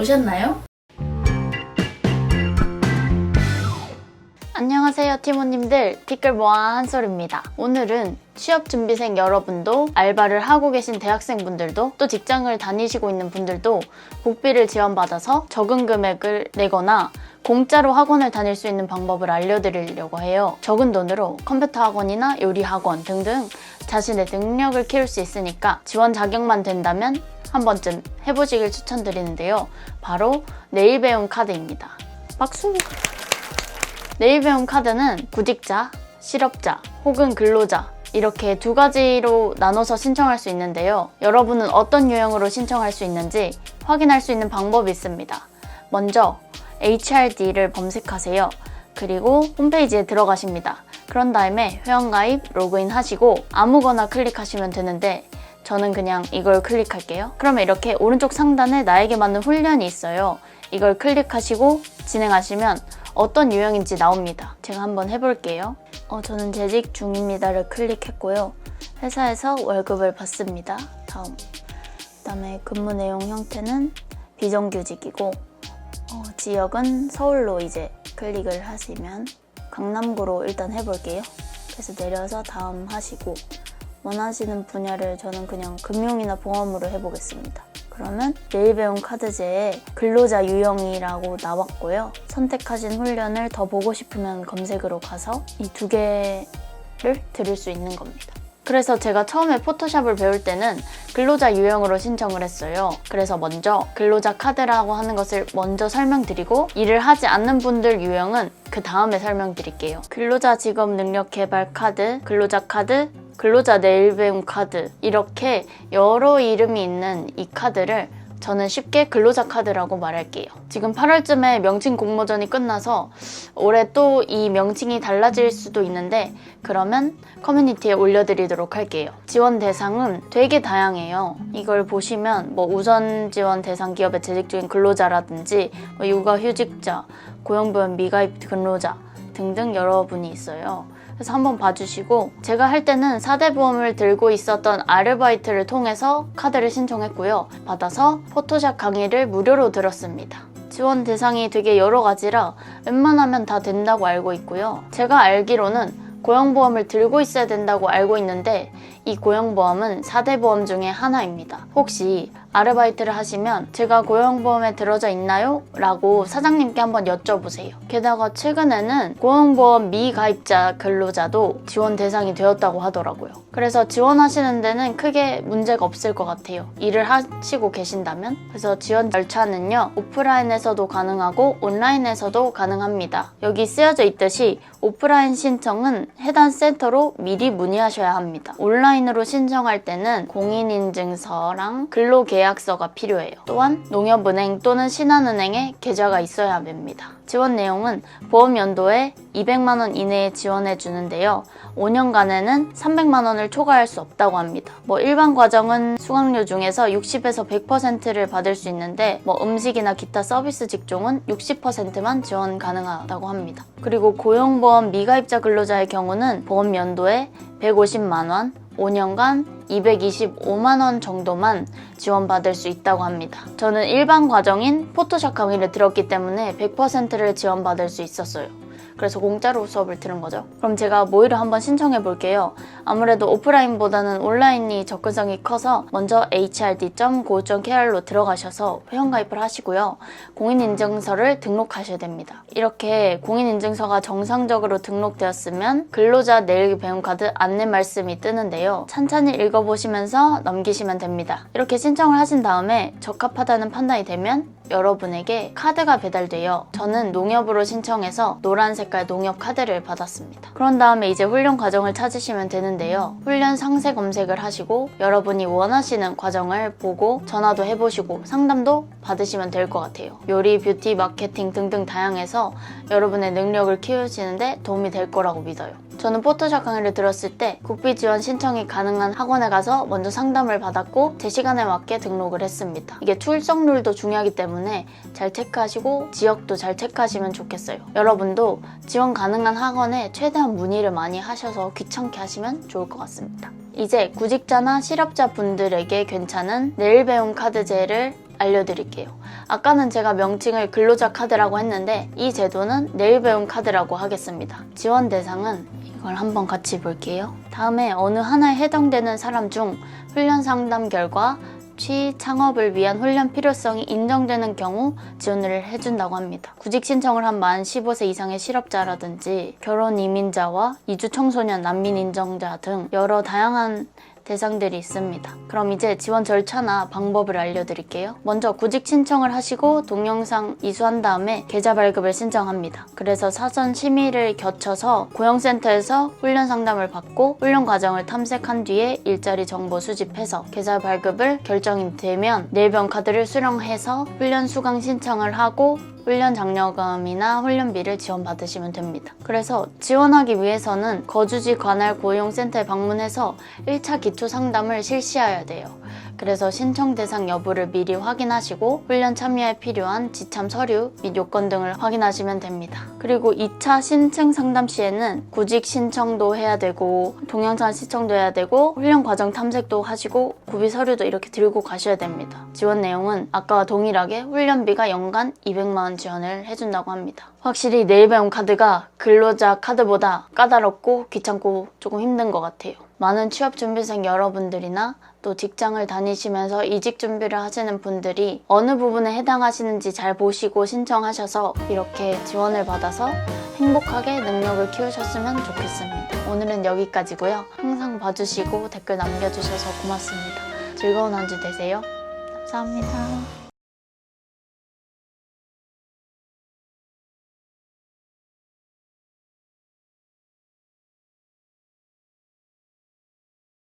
오셨나요? 안녕하세요 티모님들 티끌 모아 한솔입니다. 오늘은 취업준비생 여러분도 알바를 하고 계신 대학생분들도 또 직장을 다니시고 있는 분들도 복비를 지원받아서 적은 금액을 내거나 공짜로 학원을 다닐 수 있는 방법을 알려드리려고 해요. 적은 돈으로 컴퓨터 학원이나 요리 학원 등등 자신의 능력을 키울 수 있으니까 지원 자격만 된다면 한 번쯤 해보시길 추천드리는데요. 바로 내일 배움 카드입니다. 박수! 내일 배움 카드는 구직자, 실업자, 혹은 근로자 이렇게 두 가지로 나눠서 신청할 수 있는데요. 여러분은 어떤 유형으로 신청할 수 있는지 확인할 수 있는 방법이 있습니다. 먼저 HRD를 검색하세요. 그리고 홈페이지에 들어가십니다. 그런 다음에 회원가입, 로그인 하시고 아무거나 클릭하시면 되는데 저는 그냥 이걸 클릭할게요. 그러면 이렇게 오른쪽 상단에 나에게 맞는 훈련이 있어요. 이걸 클릭하시고 진행하시면 어떤 유형인지 나옵니다. 제가 한번 해볼게요. 어, 저는 재직 중입니다를 클릭했고요. 회사에서 월급을 받습니다. 다음. 그다음에 근무 내용 형태는 비정규직이고 어, 지역은 서울로 이제 클릭을 하시면 강남구로 일단 해볼게요. 그래서 내려서 다음 하시고 원하시는 분야를 저는 그냥 금융이나 보험으로 해보겠습니다. 그러면 내일 배움 카드제에 근로자 유형이라고 나왔고요. 선택하신 훈련을 더 보고 싶으면 검색으로 가서 이 두 개를 드릴 수 있는 겁니다. 그래서 제가 처음에 포토샵을 배울 때는 근로자 유형으로 신청을 했어요. 그래서 먼저 근로자 카드라고 하는 것을 먼저 설명드리고 일을 하지 않는 분들 유형은 그 다음에 설명드릴게요. 근로자 직업 능력 개발 카드, 근로자 카드, 근로자 내일 배움 카드 이렇게 여러 이름이 있는 이 카드를 저는 쉽게 근로자 카드라고 말할게요. 지금 8월쯤에 명칭 공모전이 끝나서 올해 또 이 명칭이 달라질 수도 있는데 그러면 커뮤니티에 올려드리도록 할게요. 지원 대상은 되게 다양해요. 이걸 보시면 뭐 우선 지원 대상 기업에 재직 중인 근로자라든지 뭐 육아휴직자, 고용보험 미가입 근로자 등등 여러 분이 있어요. 그래서 한번 봐주시고 제가 할 때는 4대 보험을 들고 있었던 아르바이트를 통해서 카드를 신청했고요. 받아서 포토샵 강의를 무료로 들었습니다. 지원 대상이 되게 여러 가지라 웬만하면 다 된다고 알고 있고요. 제가 알기로는 고용보험을 들고 있어야 된다고 알고 있는데 이 고용보험은 4대 보험 중에 하나입니다. 혹시 아르바이트를 하시면 제가 고용보험에 들어져 있나요? 라고 사장님께 한번 여쭤보세요. 게다가 최근에는 고용보험 미가입자 근로자도 지원 대상이 되었다고 하더라고요. 그래서 지원하시는 데는 크게 문제가 없을 것 같아요. 일을 하시고 계신다면. 그래서 지원 절차는요, 오프라인에서도 가능하고 온라인에서도 가능합니다. 여기 쓰여져 있듯이 오프라인 신청은 해당 센터로 미리 문의하셔야 합니다. 온라인으로 신청할 때는 공인인증서랑 근로 계약서가 필요해요. 또한 농협은행 또는 신한은행에 계좌가 있어야 됩니다. 지원 내용은 보험 연도에 200만 원 이내에 지원해 주는데요. 5년간에는 300만 원을 초과할 수 없다고 합니다. 뭐 일반 과정은 수강료 중에서 60에서 100%를 받을 수 있는데 뭐 음식이나 기타 서비스 직종은 60%만 지원 가능하다고 합니다. 그리고 고용보험 미가입자 근로자의 경우는 보험 연도에 150만 원, 5년간 225만 원 정도만 지원받을 수 있다고 합니다. 저는 일반 과정인 포토샵 강의를 들었기 때문에 100%를 지원받을 수 있었어요. 그래서 공짜로 수업을 들은 거죠. 그럼 제가 모의를 한번 신청해 볼게요. 아무래도 오프라인보다는 온라인이 접근성이 커서 먼저 hrd.go.kr로 들어가셔서 회원가입을 하시고요. 공인인증서를 등록하셔야 됩니다. 이렇게 공인인증서가 정상적으로 등록되었으면 근로자 내일 배움 카드 안내 말씀이 뜨는데요. 찬찬히 읽어보시면서 넘기시면 됩니다. 이렇게 신청을 하신 다음에 적합하다는 판단이 되면 여러분에게 카드가 배달돼요. 저는 농협으로 신청해서 노란 색깔 농협 카드를 받았습니다. 그런 다음에 이제 훈련 과정을 찾으시면 되는데요. 훈련 상세 검색을 하시고 여러분이 원하시는 과정을 보고 전화도 해보시고 상담도 받으시면 될 것 같아요. 요리, 뷰티, 마케팅 등등 다양해서 여러분의 능력을 키우시는데 도움이 될 거라고 믿어요. 저는 포토샵 강의를 들었을 때 국비 지원 신청이 가능한 학원에 가서 먼저 상담을 받았고 제 시간에 맞게 등록을 했습니다. 이게 출석 률도 중요하기 때문에 잘 체크하시고 지역도 잘 체크하시면 좋겠어요. 여러분도 지원 가능한 학원에 최대한 문의를 많이 하셔서 귀찮게 하시면 좋을 것 같습니다. 이제 구직자나 실업자 분들에게 괜찮은 내일 배움 카드제를 알려드릴게요. 아까는 제가 명칭을 근로자 카드라고 했는데 이 제도는 내일 배움 카드라고 하겠습니다. 지원 대상은 이걸 한번 같이 볼게요. 다음에 어느 하나에 해당되는 사람 중 훈련 상담 결과 취 창업을 위한 훈련 필요성이 인정되는 경우 지원을 해준다고 합니다. 구직 신청을 한 만 15세 이상의 실업자라든지 결혼 이민자와 이주 청소년 난민 인정자 등 여러 다양한 대상들이 있습니다. 그럼 이제 지원 절차나 방법을 알려드릴게요. 먼저 구직 신청을 하시고 동영상 이수한 다음에 계좌 발급을 신청합니다. 그래서 사전 심의를 거쳐서 고용센터에서 훈련 상담을 받고 훈련 과정을 탐색한 뒤에 일자리 정보 수집해서 계좌 발급을 결정이 되면 내일병 카드를 수령해서 훈련 수강 신청을 하고 훈련 장려금이나 훈련비를 지원받으시면 됩니다. 그래서 지원하기 위해서는 거주지 관할 고용센터에 방문해서 1차 기초 상담을 실시해야 돼요. 그래서 신청 대상 여부를 미리 확인하시고 훈련 참여에 필요한 지참 서류 및 요건 등을 확인하시면 됩니다. 그리고 2차 신청 상담 시에는 구직 신청도 해야 되고 동영상 시청도 해야 되고 훈련 과정 탐색도 하시고 구비 서류도 이렇게 들고 가셔야 됩니다. 지원 내용은 아까와 동일하게 훈련비가 연간 200만 원 지원을 해준다고 합니다. 확실히 내일배움 카드가 근로자 카드보다 까다롭고 귀찮고 조금 힘든 것 같아요. 많은 취업 준비생 여러분들이나 또 직장을 다니시면서 이직 준비를 하시는 분들이 어느 부분에 해당하시는지 잘 보시고 신청하셔서 이렇게 지원을 받아서 행복하게 능력을 키우셨으면 좋겠습니다. 오늘은 여기까지고요. 항상 봐주시고 댓글 남겨주셔서 고맙습니다. 즐거운 한 주 되세요. 감사합니다.